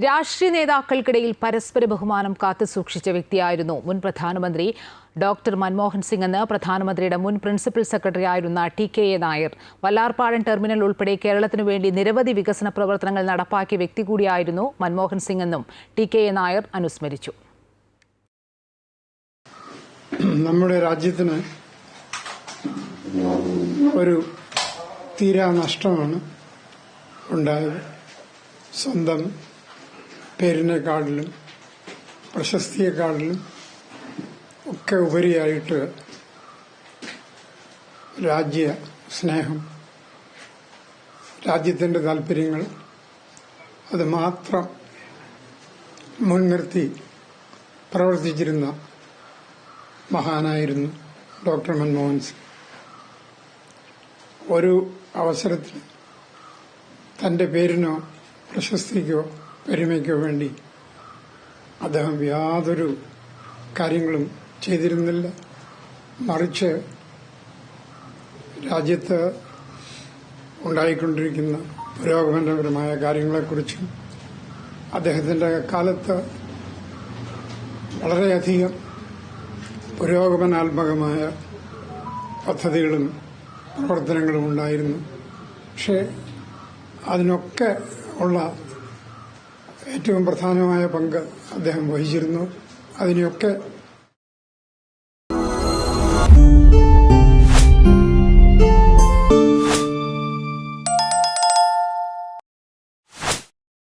രാഷ്ട്രീയ നേതാക്കൾക്കിടയിൽ പരസ്പര ബഹുമാനം കാത്തു സൂക്ഷിച്ച വ്യക്തിയായിരുന്നു മുൻ പ്രധാനമന്ത്രി ഡോക്ടർ മൻമോഹൻ സിംഗ് എന്ന് പ്രധാനമന്ത്രിയുടെ മുൻ പ്രിൻസിപ്പൽ സെക്രട്ടറി ആയിരുന്ന T K A Nair. Vallarpadam terminal ഉൾപ്പെടെ കേരളത്തിനു വേണ്ടി നിരവധി വികസന പ്രവർത്തനങ്ങൾ നടപ്പാക്കിയ വ്യക്തി കൂടിയായിരുന്നു മൻമോഹൻ സിംഗ് എന്നും ടി കെ എ നായർ അനുസ്മരിച്ചു. നമ്മുടെ രാജ്യത്തിന് ഒരു തീരാ നഷ്ടമാണ് ഉണ്ടായത്. സ്വന്തം പേരിനെക്കാളിലും പ്രശസ്തിയെക്കാളിലും ഒക്കെ ഉപരിയായിട്ട് രാജ്യ സ്നേഹം രാജ്യത്തിന്റെ താല്പര്യങ്ങൾ അത് മാത്രം മുൻനിർത്തി പ്രവർത്തിച്ചിരുന്ന മഹാനായിരുന്നു ഡോക്ടർ മൻമോഹൻ സിംഗ്. ഒരു അവസരത്തിൽ തന്റെ പേരിനോ പ്രശസ്തിക്കോ പെരുമയ്ക്കോ വേണ്ടി അദ്ദേഹം യാതൊരു കാര്യങ്ങളും ചെയ്തിരുന്നില്ല. മറിച്ച് രാജ്യത്ത് ഉണ്ടായിക്കൊണ്ടിരിക്കുന്ന പുരോഗമനപരമായ കാര്യങ്ങളെക്കുറിച്ചും അദ്ദേഹത്തിന്റെ കാലത്ത് വളരെയധികം പുരോഗമനാത്മകമായ പദ്ധതികളും പ്രവർത്തനങ്ങളും ഉണ്ടായിരുന്നു. പക്ഷേ അതിനൊക്കെ ഉള്ള ഏറ്റവും പ്രധാനമായ പങ്ക് അദ്ദേഹം വഹിച്ചിരുന്നു. അതിനെയൊക്കെ